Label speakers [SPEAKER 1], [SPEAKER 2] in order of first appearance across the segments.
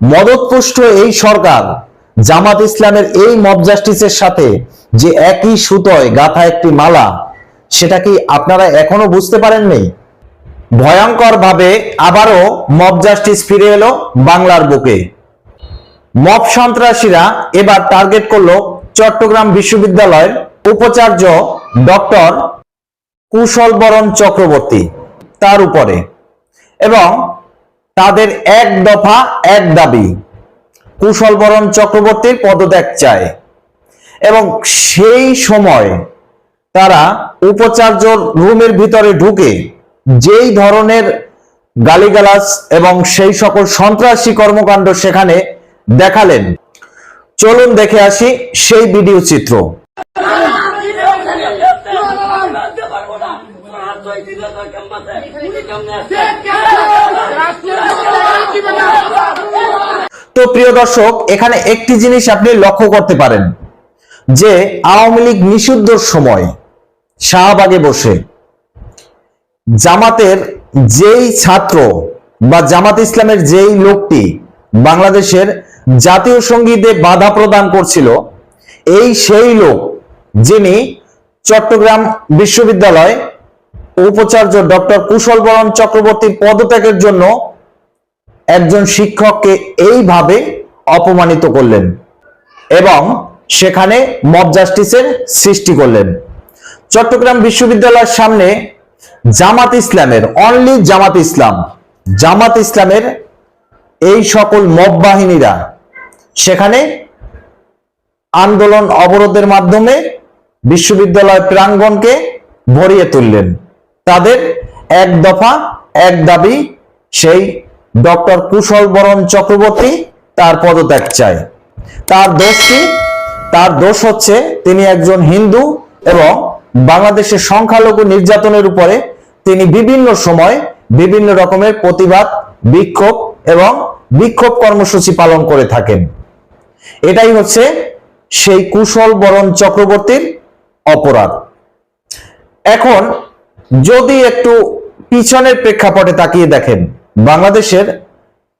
[SPEAKER 1] মদতপুষ্ট এই সরকার জামাত ইসলামের এই মব জাস্টিসের সাথে যে একই সুতোয় গাথা একটি মালা, সেটা কি আপনারা এখনও বুঝতে পারেননি? ভয়ঙ্কর ভাবে আবারও মব জাস্টিস ফিরে এলো বাংলার বুকে। মব সন্ত্রাসীরা এবার টার্গেট করল চট্টগ্রাম বিশ্ববিদ্যালয়ের উপাচার্য ডক্টর কুশল বরণ চক্রবর্তী তার উপরে। এবং তাদের এক দফা, এক দাবি। কুশল বরণ চক্রবর্তীর পদত্যাগ চায়। এবং সেই সময় তারা উপাচার্য রুমের ভিতরে ঢুকে যেই ধরনের গালিগালাজ এবং সেই সকল সন্ত্রাসী কর্মকাণ্ড সেখানে দেখালেন। চলুন দেখে আসি সেই ভিডিও চিত্র। তো প্রিয় দর্শক, এখানে একটি জিনিস আপনি লক্ষ্য করতে পারেন, যে আওয়ামী লীগ নিষিদ্ধর সময় শাহবাগে বসে জামাতের যেই ছাত্র বা জামাত ইসলামের যেই লোকটি বাংলাদেশের জাতীয় সঙ্গীতে বাধা প্রদান করছিল, এই সেই লোক যিনি চট্টগ্রাম বিশ্ববিদ্যালয় উপাচার্য ডক্টর কুশল বরণ চক্রবর্তীর পদত্যাগের জন্য একজন শিক্ষককে এইভাবে অপমানিত করলেন এবং সেখানে মব জাস্টিসের সৃষ্টি করলেন। চট্টগ্রাম বিশ্ববিদ্যালয়ের সামনে জামাত ইসলামের অনলি জামাত ইসলাম, জামাত ইসলামের এই সকল মব বাহিনীরা সেখানে আন্দোলন অবরোধের মাধ্যমে বিশ্ববিদ্যালয় প্রাঙ্গণকে ভরিয়ে তুললেন। তাদের এক দফা, এক দাবি, সেই ডক্টর কুশল বরণ চক্রবর্তী তার পদত্যাগ চায়। তার দোষ কি? তার দোষ হচ্ছে তিনি একজন হিন্দু এবং বাংলাদেশের সংখ্যালঘু নির্যাতনের উপরে তিনি বিভিন্ন সময় বিভিন্ন রকমের প্রতিবাদ, বিক্ষোভ এবং বিক্ষোভ কর্মসূচি পালন করে থাকেন। এটাই হচ্ছে সেই কুশল বরণ চক্রবর্তীর অপরাধ। এখন যদি একটু পিছনের প্রেক্ষাপটে তাকিয়ে দেখেন বাংলাদেশের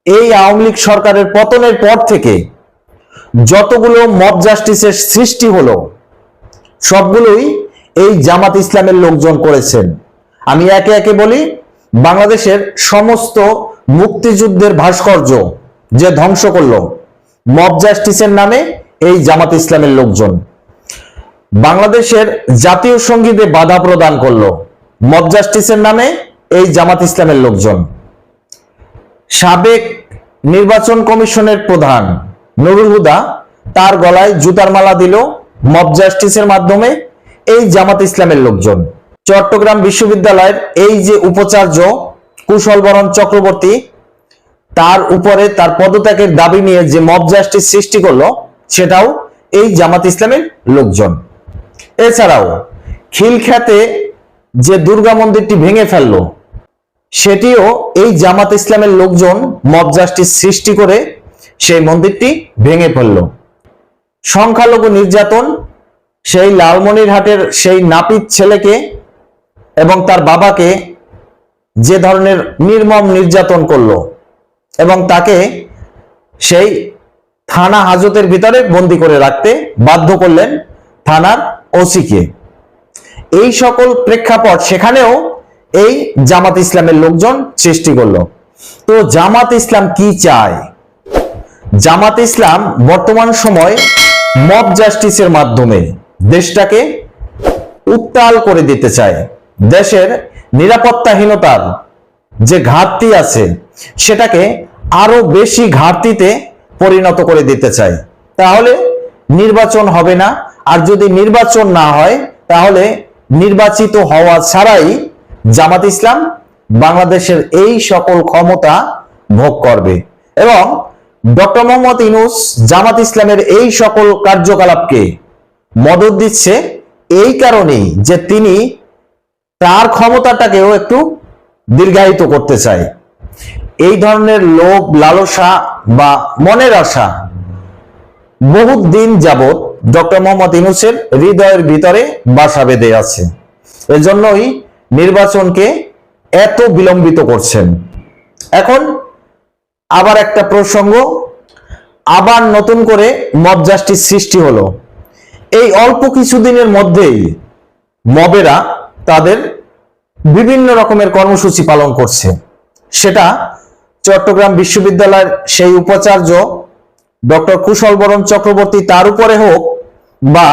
[SPEAKER 1] এই আওয়ামী লীগ সরকারের পতনের পর থেকে যতগুলো মব জাস্টিসের সৃষ্টি হলো, সবগুলোই এই জামাত ইসলামের লোকজন করেছেন। আমি একে একে বলি, বাংলাদেশের সমস্ত মুক্তিযুদ্ধের ভাস্কর্য যে ধ্বংস করল, মব জাস্টিসের নামে এই জামাত ইসলামের লোকজন। বাংলাদেশের জাতীয় সঙ্গীতে বাধা প্রদান করল, মব জাস্টিসের নামে এই জামাত ইসলামের লোকজন। সাবেক নির্বাচন কমিশনের প্রধান নুরুল হুদা তার গলায় জুতার মালা দিল মব জাস্টিসের মাধ্যমে এই জামাত ইসলামের লোকজন। চট্টগ্রাম বিশ্ববিদ্যালয়ের এই যে উপাচার্য কুশল বরণ চক্রবর্তী, তার উপরে তার পদত্যাগের দাবি নিয়ে যে মব জাস্টিস সৃষ্টি করল, সেটাও এই জামাত ইসলামের লোকজন। এছাড়াও খিলখ্যাতে যে দুর্গা মন্দিরটি ভেঙে ফেলল সেটিও এই জামাত ইসলামের লোকজন মব সৃষ্টি করে সেই মন্দিরটি ভেঙে ফেলল। সংখ্যালঘু নির্যাতন সেই লালমনিরহাটের সেই নাপিত ছেলেকে এবং তার বাবাকে যে ধরনের নির্মম নির্যাতন করল এবং তাকে সেই থানা হাজতের ভিতরে বন্দি করে রাখতে বাধ্য করলেন থানার ওসিকে। এই সকল প্রেক্ষাপট সেখানেও এই জামাত ইসলামের লোকজন সৃষ্টি করল। তো জামাত ইসলাম কি চায়? জামাত ইসলাম বর্তমান সময় মব জাস্টিসের মাধ্যমে দেশটাকে উত্তাল করে দিতে চায়। দেশের নিরাপত্তাহীনতার যে ঘাটতি আছে, সেটাকে আরও বেশি ঘাটতিতে পরিণত করে দিতে চায়। তাহলে নির্বাচন হবে না, আর যদি নির্বাচন না হয়, তাহলে নির্বাচিত হওয়া ছাড়াই জামাত ইসলাম বাংলাদেশের এই সকল ক্ষমতা ভোগ করবে এবং ডক্টর মোহাম্মদ ইনুস জামাত ইসলামের এই সকল কার্যকলাপকে মদত দিচ্ছে এই কারণেই যে তিনি তার ক্ষমতাটাকেও একটু দীর্ঘায়িত করতে চায়। এই ধরনের লোভ, লালসা বা মনের আশা বহুত দিন যাবৎ ডক্টর মোহাম্মদ ইনুসের হৃদয়ের ভিতরে বাসা বেঁধে আছে। এজন্যই নির্বাচনকে এত বিলম্বিত করছেন। এখন আবার একটা প্রসঙ্গ, আবার নতুন করে মব জাস্টিস সৃষ্টি হলো। এই অল্প কিছুদিনের মধ্যেই মবেরা তাদের বিভিন্ন রকমের কর্মসূচি পালন করছে। সেটা চট্টগ্রাম বিশ্ববিদ্যালয়ের সেই উপাচার্য ডক্টর কুশল বরণ চক্রবর্তী, তার উপরে হোক বা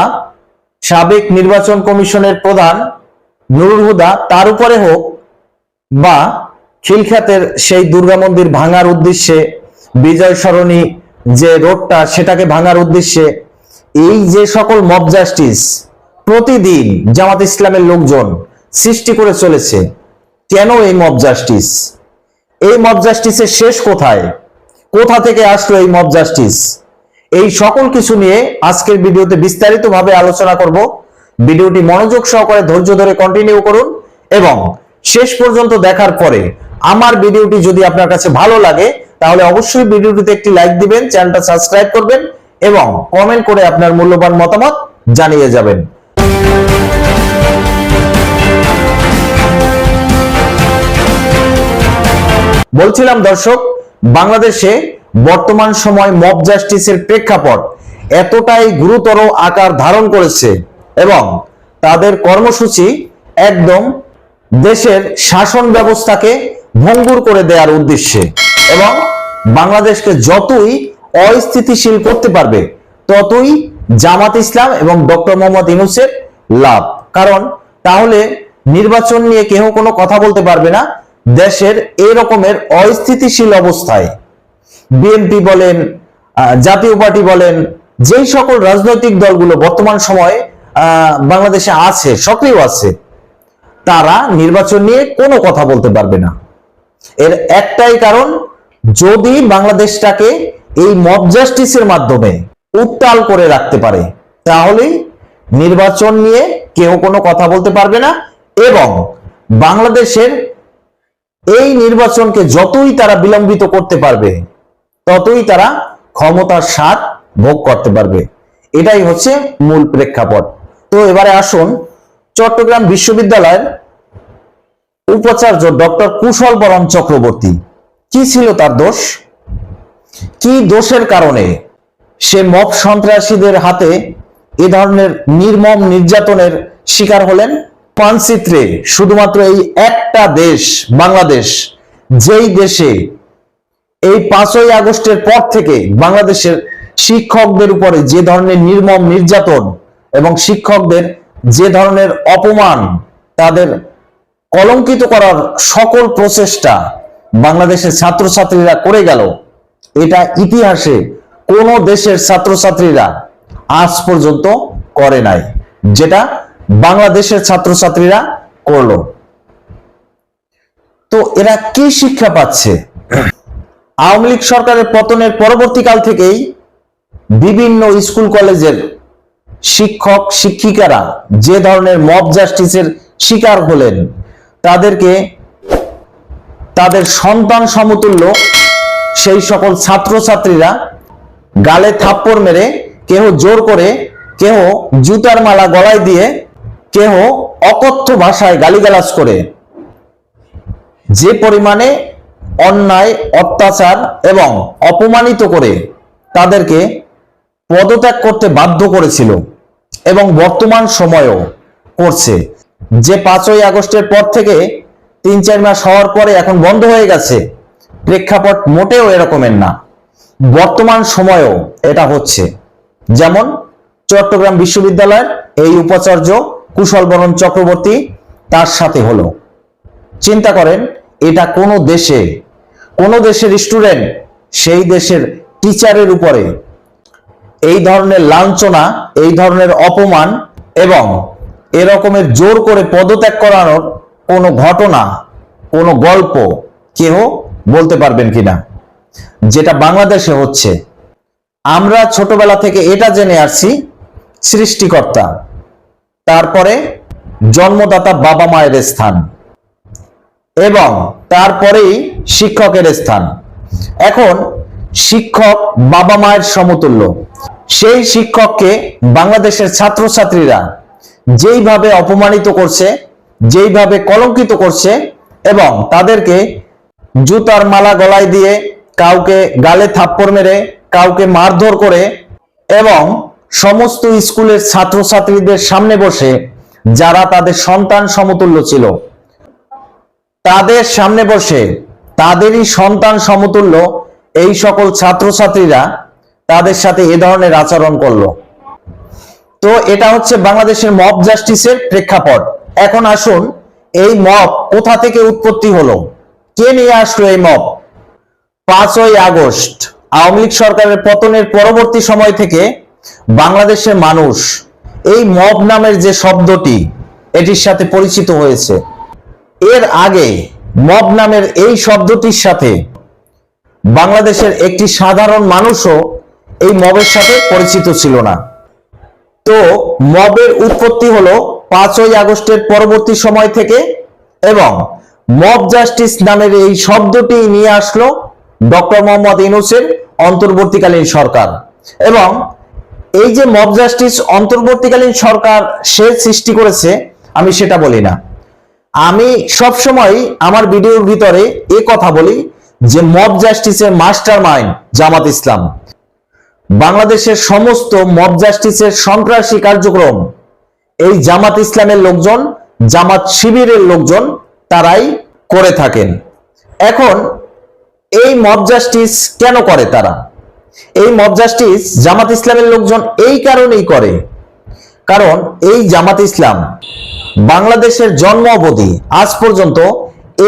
[SPEAKER 1] সাবেক নির্বাচন কমিশনের প্রধান নুরুল হুদা তার উপরে হোক বা খিলখ্যাতের সেই দুর্গা মন্দির ভাঙার উদ্দেশ্যে বিজয় সরণী যে রোডটা সেটাকে ভাঙার উদ্দেশ্যে এই যে সকল মব জাস্টিস প্রতিদিন জামাত ইসলামের লোকজন সৃষ্টি করে চলেছে, কেন এই মব জাস্টিস? এই মব জাস্টিসের শেষ কোথায়? কোথা থেকে আসলো এই মব জাস্টিস? এই সকল কিছু নিয়ে আজকের ভিডিওতে বিস্তারিতভাবে আলোচনা করব। ভিডিওটি মনোযোগ সহকারে ধৈর্য ধরে কন্টিনিউ করুন এবং শেষ পর্যন্ত দেখার পরে আমার ভিডিওটি যদি আপনার কাছে ভালো লাগে, তাহলে অবশ্যই ভিডিওটিতে একটি লাইক দিবেন, চ্যানেলটা সাবস্ক্রাইব করবেন এবং কমেন্ট করে আপনার মূল্যবান মতামত জানিয়ে যাবেন। বলছিলাম দর্শক, বাংলাদেশে বর্তমান সময় মব জাস্টিসের প্রেক্ষাপট এতটাই গুরুতর আকার ধারণ করেছে এবং তাদের কর্মসূচি একদম দেশের শাসন ব্যবস্থাকে ভঙ্গুর করে দেওয়ার উদ্দেশ্যে এবং বাংলাদেশকে যতই অস্থিতিশীল করতে পারবে, ততই জামাত ইসলাম এবং ডক্টর মোহাম্মদ ইনুসের লাভ। কারণ তাহলে নির্বাচন নিয়ে কেউ কোনো কথা বলতে পারবে না, দেশের এই রকমের অস্থিতিশীল অবস্থায়। বিএনপি বলেন জাতীয় পার্টি বলেন, যেই সকল রাজনৈতিক দলগুলো বর্তমান সময়ে বাংলাদেশে আছে, সক্রিয় আছে, তারা নির্বাচন নিয়ে কোনো কথা বলতে পারবে না। এর একটাই কারণ, যদি বাংলাদেশটাকে এই মব জাস্টিসের মাধ্যমে উত্তাল করে রাখতে পারে, তাহলেই নির্বাচন নিয়ে কেউ কোনো কথা বলতে পারবে না এবং বাংলাদেশের এই নির্বাচনকে যতই তারা বিলম্বিত করতে পারবে, ততই তারা ক্ষমতার স্বাদ ভোগ করতে পারবে। এটাই হচ্ছে মূল প্রেক্ষাপট। তো এবারে আসুন চট্টগ্রাম বিশ্ববিদ্যালয়ের উপাচার্য ডক্টর কুশল বরণ চক্রবর্তী। কি ছিল তার দোষ? কি দোষের কারণে সে মব সন্ত্রাসীদের হাতে এ ধরনের নির্মম নির্যাতনের শিকার হলেন? মানচিত্রে শুধুমাত্র এই একটা দেশ, বাংলাদেশ, যেই দেশে এই পাঁচই আগস্টের পর থেকে বাংলাদেশের শিক্ষকদের উপরে যে ধরনের নির্মম নির্যাতন এবং শিক্ষকদের যে ধরনের অপমান তাদের কলঙ্কিত করার সকল প্রচেষ্টা বাংলাদেশের ছাত্রছাত্রীরা করে গেল, এটা ইতিহাসে কোন দেশের ছাত্রছাত্রীরা আজ পর্যন্ত করে নাই, যেটা বাংলাদেশের ছাত্রছাত্রীরা করল। তো এরা কি শিক্ষা পাচ্ছে? আওয়ামী লীগ সরকারের পতনের পরবর্তীকাল থেকেই বিভিন্ন স্কুল কলেজের শিক্ষক, শিক্ষিকারা যে ধরনের মব জাস্টিসের শিকার হলেন, তাদেরকে তাদের সন্তান সমতুল্য, সেই সকল ছাত্রছাত্রীরা গালে থাপ্পড় মেরে কেহ জোর করে, কেহ জুতার মালা গলায় দিয়ে, কেহ অকথ্য ভাষায় গালিগালাজ করে। যে পরিমাণে অন্যায়, অত্যাচার এবং অপমানিত করে তাদেরকে পদত্যাগ করতে বাধ্য করেছিল। এবং বর্তমান সময়েও করছে। যে পাঁচই আগস্টের পর থেকে তিন চার মাস হওয়ার পরে এখন বন্ধ হয়ে গেছে। প্রেক্ষাপট মোটেও এরকমের না। বর্তমান সময়েও এটা হচ্ছে। যেমন চট্টগ্রাম বিশ্ববিদ্যালয়ের এই উপাচার্য কুশল বরণ চক্রবর্তী তার সাথে হলো। চিন্তা করেন, এটা কোনো দেশে, কোনো দেশের স্টুডেন্ট সেই দেশের টিচারের উপরে এই ধরনের লাঞ্ছনা, এই ধরনের অপমান এবং এরকমের জোর করে পদত্যাগ করানোর কোনো ঘটনা, কোনো গল্প কেউ বলতে পারবেন কিনা? যেটা বাংলাদেশে হচ্ছে। আমরা ছোটবেলা থেকে এটা জেনে আসছি, সৃষ্টিকর্তা, তারপরে জন্মদাতা বাবা মায়ের স্থান এবং তারপরেই শিক্ষকের স্থান। এখন শিক্ষক বাবা মায়ের সমতুল্য। সেই শিক্ষককে বাংলাদেশের ছাত্রছাত্রীরা যেইভাবে অপমানিত করছে, যেইভাবে কলঙ্কিত করছে এবং তাদেরকে জুতার মালা গলায় দিয়ে কাউকে গালে থাপ্পড় মেরে, কাউকে মারধর করে এবং সমস্ত স্কুলের ছাত্রছাত্রীদের সামনে বসে যারা তাদের সন্তান সমতুল্য ছিল, তাদের সামনে বসে তাদেরই সন্তান সমতুল্য এই সকল ছাত্রছাত্রীরা তাদের সাথে এ ধরনের আচরণ করল। তো এটা হচ্ছে বাংলাদেশের মব জাস্টিসের প্রেক্ষাপট। এখন আসুন, এই মব কোথা থেকে উৎপত্তি হলো? কে নিয়ে আসলো এই মব পাঁচই আগস্ট, আওয়ামী লীগ সরকারের পতনের পরবর্তী সময় থেকে বাংলাদেশের মানুষ এই মব নামের যে শব্দটি, এটির সাথে পরিচিত হয়েছে। এর আগে মব নামের এই শব্দটির সাথে বাংলাদেশের একটি সাধারণ মানুষও এই মবের সাথে পরিচিত ছিল না। তো মবের উৎপত্তি হলো পাঁচই আগস্টের পরবর্তী সময় থেকে এবং মব জাস্টিস নামের এই শব্দটি নিয়ে আসলো ডক্টর মোহাম্মদ ইনুসের অন্তর্বর্তীকালীন সরকার এবং এই যে মব জাস্টিস অন্তর্বর্তীকালীন সরকার সে সৃষ্টি করেছে, আমি সেটা বলি না। আমি সব সময় আমার ভিডিওর ভিতরে এ কথা বলি যে মব জাস্টিসের মাস্টার মাইন্ড জামাত ইসলাম। বাংলাদেশের সমস্ত মব জাস্টিসের সন্ত্রাসী কার্যক্রম। এই জামাত ইসলামের লোকজন, জামাত শিবিরের লোকজন তারাই করে থাকেন। এখন এই মব জাস্টিস কেন করে তারা? এই মব জাস্টিস জামাত ইসলামের লোকজন এই কারণেই করে। কারণ এই জামাত ইসলাম বাংলাদেশের জন্ম অবধি, আজ পর্যন্ত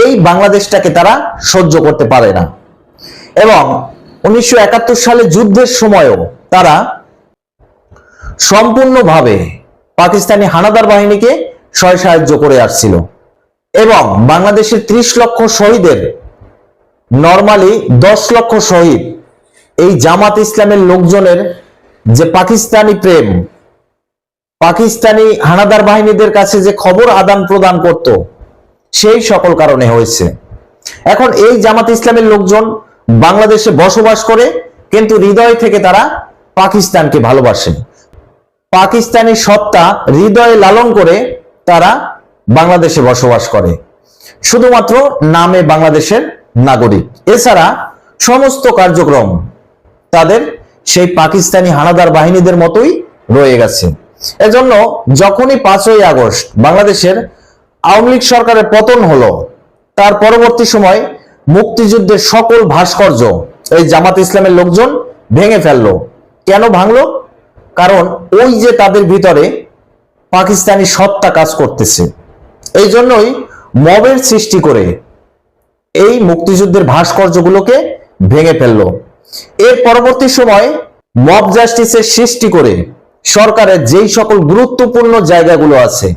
[SPEAKER 1] এই বাংলাদেশটাকে তারা সহ্য করতে পারে না। এবং উনিশশো একাত্তর সালে যুদ্ধের সময়ও তারা সম্পূর্ণভাবে পাকিস্তানি হানাদার বাহিনীকে সয় সাহায্য করে আসছিল এবং বাংলাদেশের ত্রিশ লক্ষ শহীদের নর্মালি দশ লক্ষ শহীদ, এই জামাত ইসলামের লোকজনের যে পাকিস্তানি প্রেম, পাকিস্তানি হানাদার বাহিনীদের কাছে যে খবর আদান প্রদান করত, সেই সকল কারণে হয়েছে। এখন এই জামাত ইসলামের লোকজন বাংলাদেশে বসবাস করে, কিন্তু হৃদয় থেকে তারা পাকিস্তানকে ভালোবাসে। পাকিস্তানি সত্তা হৃদয়ে লালন করে তারা বাংলাদেশে বসবাস করে। শুধুমাত্র নামে বাংলাদেশের নাগরিক। এছাড়া সমস্ত কার্যক্রম তাদের সেই পাকিস্তানি হানাদার বাহিনীদের মতোই রয়ে গেছে। এজন্য যখনই পাঁচই আগস্ট বাংলাদেশের আওয়ামী লীগ সরকারের পতন হলো, তার পরবর্তী সময় মুক্তিযুদ্ধের সকল ভাস্কর্য এই জামাত ইসলামের লোকজন ভেঙে ফেলল। কেন ভাঙলো? কারণ ওই যে তাদের ভিতরে পাকিস্তানি সত্তা কাজ করতেছে। এই জন্যই মবের সৃষ্টি করে এই মুক্তিযুদ্ধের ভাস্কর্যগুলোকে ভেঙে ফেলল। এর পরবর্তী সময় মব জাস্টিসের সৃষ্টি করে সরকারের যেই সকল গুরুত্বপূর্ণ জায়গাগুলো আছে,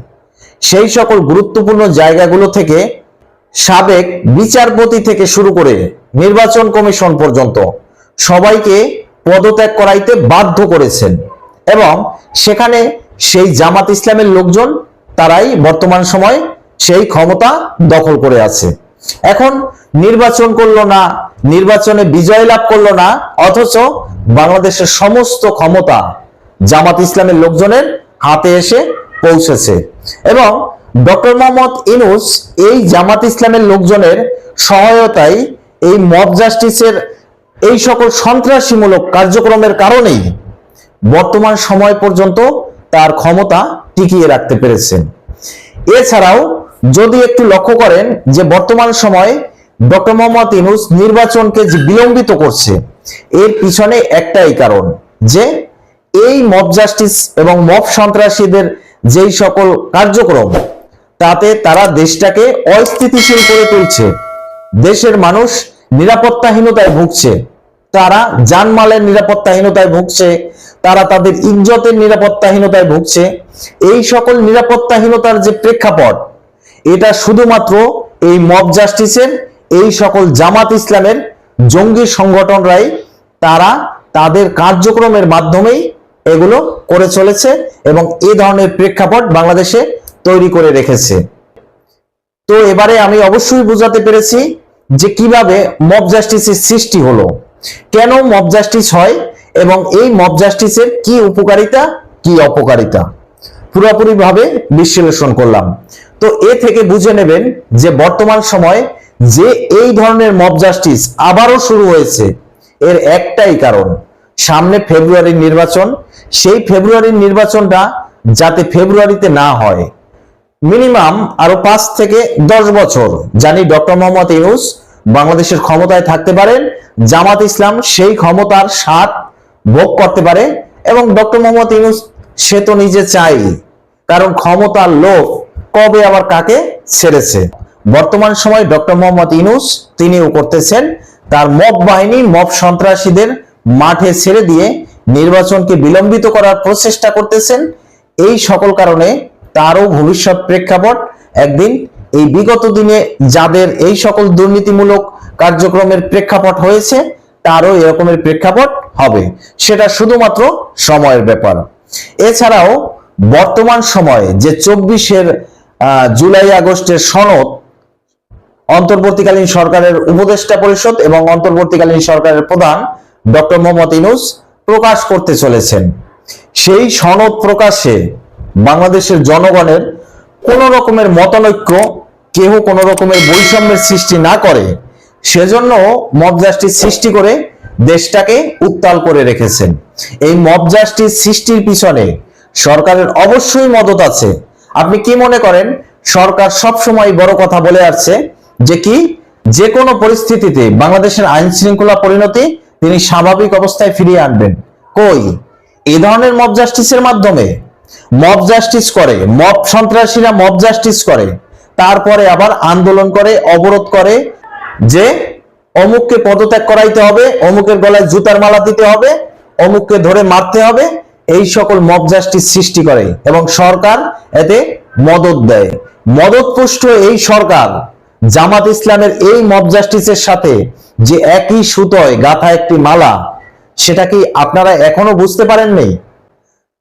[SPEAKER 1] সেই সকল গুরুত্বপূর্ণ জায়গাগুলো থেকে সাবেক বিচারপতি থেকে শুরু করে নির্বাচন কমিশন পর্যন্ত সবাইকে পদত্যাগ করাইতে বাধ্য করেছেন এবং সেখানে সেই জামাত ইসলামের লোকজন তারাই বর্তমান সময় সেই ক্ষমতা দখল করে আছে। এখন নির্বাচন করল না, নির্বাচনে বিজয় লাভ করল না, অথচ বাংলাদেশের সমস্ত ক্ষমতা জামাত ইসলামের লোকজনের হাতে এসে পৌঁছেছে। এবং ডক্টর মোহাম্মদ ইনুস এই জামাত ইসলামের লোকজনের সহায়তায় এই মব জাস্টিসের এই সকল সন্ত্রাসীমূলক কার্যক্রমের কারণেই বর্তমান সময় পর্যন্ত তার ক্ষমতা টিকিয়ে রাখতে পেরেছেন। এছাড়াও যদি একটু লক্ষ্য করেন যে বর্তমান সময়ে ডক্টর মোহাম্মদ ইনুস নির্বাচনকে যে বিলম্বিত করছে, এর পিছনে একটাই কারণ যে এই মব জাস্টিস এবং মব সন্ত্রাসীদের যেই সকল কার্যক্রম, তাতে তারা দেশটাকে অস্থিতিশীল করে তুলছে। দেশের মানুষ নিরাপত্তাহীনতায় ভুগছে। তারা জানমালের নিরাপত্তাহীনতায় ভুগছে। তারা তাদের ইজ্জতের নিরাপত্তাহীনতায় ভুগছে। এই সকল নিরাপত্তাহীনতার যে প্রেক্ষাপট, এটা শুধুমাত্র এই মব জাস্টিসের, এই সকল জামাত ইসলামের জঙ্গি সংগঠনরাই, তারা তাদের কার্যক্রমের মাধ্যমেই এগুলো করে চলেছে এবং এই ধরনের প্রেক্ষাপট বাংলাদেশে তৈরি করে রেখেছে। তো এবারে আমি অবশ্যই বুঝাতে পেরেছি যে কীভাবে মব জাস্টিসের সৃষ্টি হলো। কেন মব জাস্টিস হয় এবং এই মব জাস্টিসের কি উপকারিতা, কি অপকারিতা? পুরোপুরি ভাবে বিশ্লেষণ করলাম। তো এ থেকে বুঝে নেবেন যে বর্তমান সময় যে এই ধরনের মব জাস্টিস আবারও শুরু হয়েছে, এর একটাই কারণ। সামনে ফেব্রুয়ারির নির্বাচন, সেই ফেব্রুয়ারির নির্বাচনটা যাতে ফেব্রুয়ারিতে না হয়। মিনিমাম আরও পাঁচ থেকে দশ বছর জানি ডক্টর মোহাম্মদ ইউনুস বাংলাদেশের ক্ষমতায় থাকতে পারেন, জামাত ইসলাম সেই ক্ষমতার স্বাদ ভোগ করতে পারে এবং ডক্টর মোহাম্মদ ইউনুস সে তো নিজে চাই, কারণ ক্ষমতার লোক কবে আবার কাকে ছেড়েছে? বর্তমান সময় ডক্টর মোহাম্মদ ইউনুস তিনিও করতেছেন, তার মব বাহিনী, মব সন্ত্রাসীদের মাঠে ছেড়ে দিয়ে নির্বাচনকে বিলম্বিত করার প্রচেষ্টা করতেছেন। এই সকল কারণে তারও ভবিষ্যৎ প্রেক্ষাপট একদিন এই বিগত দিনে যাদের এই সকল দুর্নীতিমূলক কার্যক্রমের প্রেক্ষাপট হয়েছে, তারও এরকমের প্রেক্ষাপট হবে। সেটা শুধুমাত্র সময়ের ব্যাপার। এছাড়াও বর্তমান সময়ে যে চব্বিশের জুলাই আগস্টের সনদ, অন্তর্বর্তীকালীন সরকারের উপদেষ্টা পরিষদ এবং অন্তর্বর্তীকালীন সরকারের প্রধান ডক্টর মোহাম্মদ ইনুস প্রকাশ করতে চলেছেন। সেই সনদ প্রকাশে বাংলাদেশের জনগণের কোন রকমের মতানৈক্য, কেহ কোন রকমের বৈষম্যের সৃষ্টি না করে, সেজন্য মব জাস্টিস সৃষ্টি করে দেশটাকে উত্তাল করে রেখেছেন। এই মব জাস্টিস সৃষ্টির পিছনে সরকারের অবশ্যই মদত আছে। আপনি কি মনে করেন, সরকার সব সময় বড় কথা বলে আসছে যে কি, যে কোনো পরিস্থিতিতে বাংলাদেশের আইন শৃঙ্খলা পরিণতি তিনি স্বাভাবিক অবস্থায় ফিরিয়ে আনবেন। কই? এ ধরনের মব জাস্টিসের মাধ্যমে। মব জাস্টিস করে, মব সন্ত্রাসীরা মব জাস্টিস করে, তারপরে আবার আন্দোলন করে, অবরোধ করে, যে অমুককে পদত্যাগ করাইতে হবে, অমুকের গলায় জুতার মালা দিতে হবে, অমুককে ধরে মারতে হবে, এই সকল মব জাস্টিস সৃষ্টি করে এবং সরকার এতে মদত দেয়। মদতপুষ্ট এই সরকার জামাত ইসলামের এই মব জাস্টিসের সাথে যে একই সুতোয় গাথা একটি মালা, সেটা কি আপনারা এখনও বুঝতে পারেননি?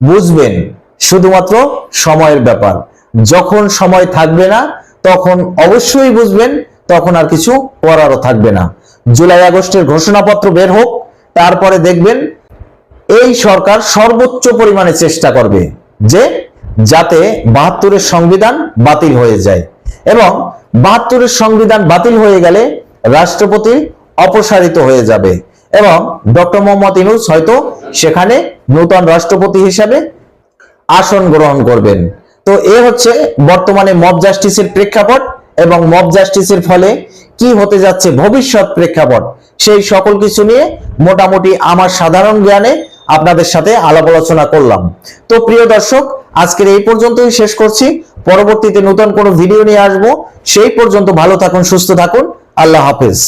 [SPEAKER 1] বুঝবেন, শুধুমাত্র সময়ের ব্যাপার। যখন সময় থাকবে না, তখন অবশ্যই বুঝবেন, তখন আর কিছু করারও থাকবে না। জুলাই আগস্টের ঘোষণাপত্র বের হোক, তারপরে দেখবেন এই সরকার সর্বোচ্চ পরিমাণে চেষ্টা করবে যে যাতে বাহাত্তরের সংবিধান বাতিল হয়ে যায়। এবং বাহাত্তরের সংবিধান বাতিল হয়ে গেলে রাষ্ট্রপতি অপসারিত হয়ে যাবে। এবং ডক্টর মোহাম্মদ ইনুস হয়তো সেখানে নূতন রাষ্ট্রপতি হিসাবে আসন গ্রহণ করবেন। তো এ হচ্ছে বর্তমানে মব জাস্টিসের প্রেক্ষাপট এবং মব জাস্টিসের ফলে কি হতে যাচ্ছে ভবিষ্যৎ প্রেক্ষাপট। সেই সকল কিছু নিয়ে মোটামুটি আমার সাধারণ জ্ঞানে আপনাদের সাথে আলাপ আলোচনা করলাম। তো প্রিয় দর্শক, আজকের এই পর্যন্তই শেষ করছি। পরবর্তীতে নতুন কোনো ভিডিও নিয়ে আসব। সেই পর্যন্ত ভালো থাকুন, সুস্থ থাকুন। আল্লাহ হাফেজ।